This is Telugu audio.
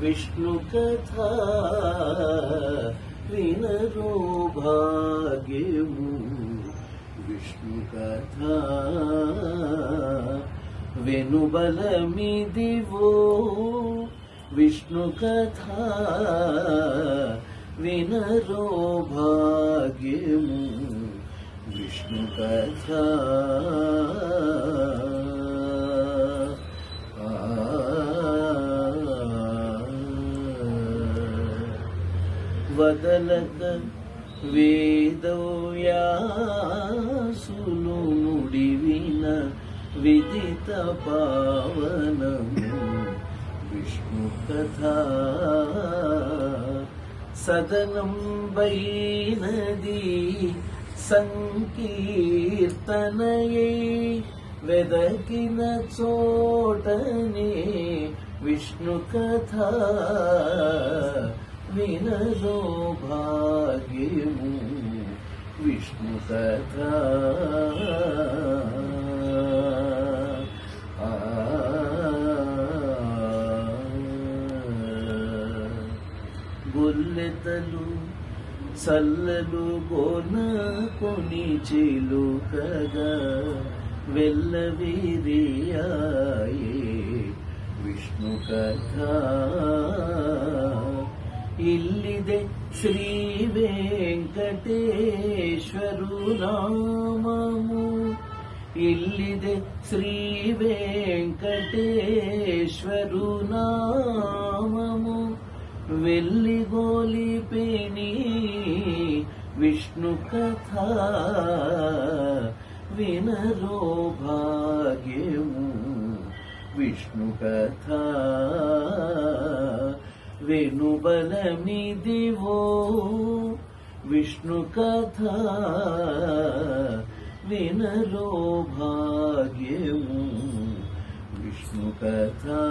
विष्णुकथा विनरो भाग्यमु विष्णुकथा विणुबलमि दिवो विष्णुकथा विनरो भाग्यमु विष्णुकथा వదలక వేదవ్యాసులు నుడివిన విదిత పావనము. విష్ణు కథ సదనం వైనది సంకీర్తనయై వెదకిన చోటనే విష్ణు కథ వినరో భాగ్యము విష్ణు కథ ఆ. సల్లలు చల్లలు గోన కొని చిలుకగా వెళ్ళవిరియాయే విష్ణు కథ. ಇಲ್ಲಿದೆ ಶ್ರೀ ವೆಂಕಟೇಶ್ವರು ನಾಮವು ಇಲ್ಲಿದೆ ಶ್ರೀ ವೆಂಕಟೇಶ್ವರು ನಾಮವು వెల్లిగోలి పేని విష్ణు కథ వినరో భాగ్యము విష్ణు కథ णुबलमि दिवो विष्णुकथा विनरो भाग्यू विष्णुकथा